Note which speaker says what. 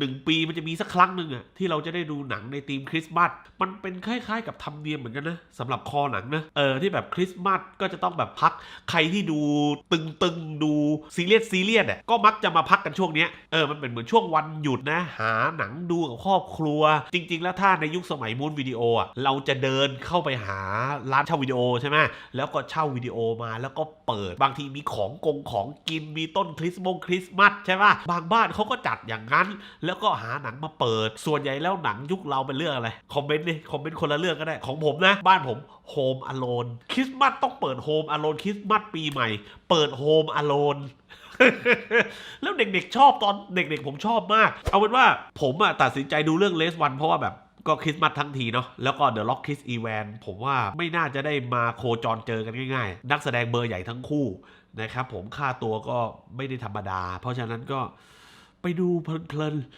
Speaker 1: หนึ่งปีมันจะมีสักครั้งหนึ่งอะที่เราจะได้ดูหนังในธีมคริสต์มาสมันเป็นคล้ายๆ กับธรรมเนียมเหมือนกันนะสำหรับคอหนังนะเออที่แบบคริสต์มาสก็จะต้องแบบพักใครที่ดูตึงๆดูซีเรียสซีเรียสอะก็มักจะมาพักกันช่วงเนี้ยเออมันเป็นเหมือนช่วงวันหยุดนะหาหนังดูกับครอบครัว จริง ๆ แล้วถ้าในยุคสมัยมูนวิดีโออะเราจะเดินเข้าไปหาร้านเช่าวิดีโอใช่ไหมแล้วก็เช่าวิดีโอมาแล้วก็เปิดบางทีมีของกงของกินมีต้นคริสต์มงคริสต์มาสใช่ปะบางบ้านเขาก็จัดอย่างนั้นแแล้วก็หาหนังมาเปิด ส่วนใหญ่แล้วหนังยุคเราเป็นเรื่องอะไร คอมเมนต์ดิคอมเมนต์คนละเรื่องก็ได้ ของผมนะ บ้านผมโฮมอโลนคริสต์มาสต้องเปิดโฮมอโลนคริสต์มาสปีใหม่ เปิดโฮมอโลนแล้วเด็กๆชอบตอนเด็กๆผมชอบมาก เอาเป็นว่าผมอะตัดสินใจดูเรื่องเลสวันเพราะว่าแบบก็คริสต์มาสทั้งทีเนาะแล้วก็เดอะล็อกคริสอีแวนผมว่าไม่น่าจะได้มาโคจรเจอกันง่ายๆ นักแสดงเบอร์ใหญ่ทั้งคู่นะครับผมค่าตัวก็ไม่ได้ธรรมดา เพราะฉะนั้นก็ไปดูเพลิน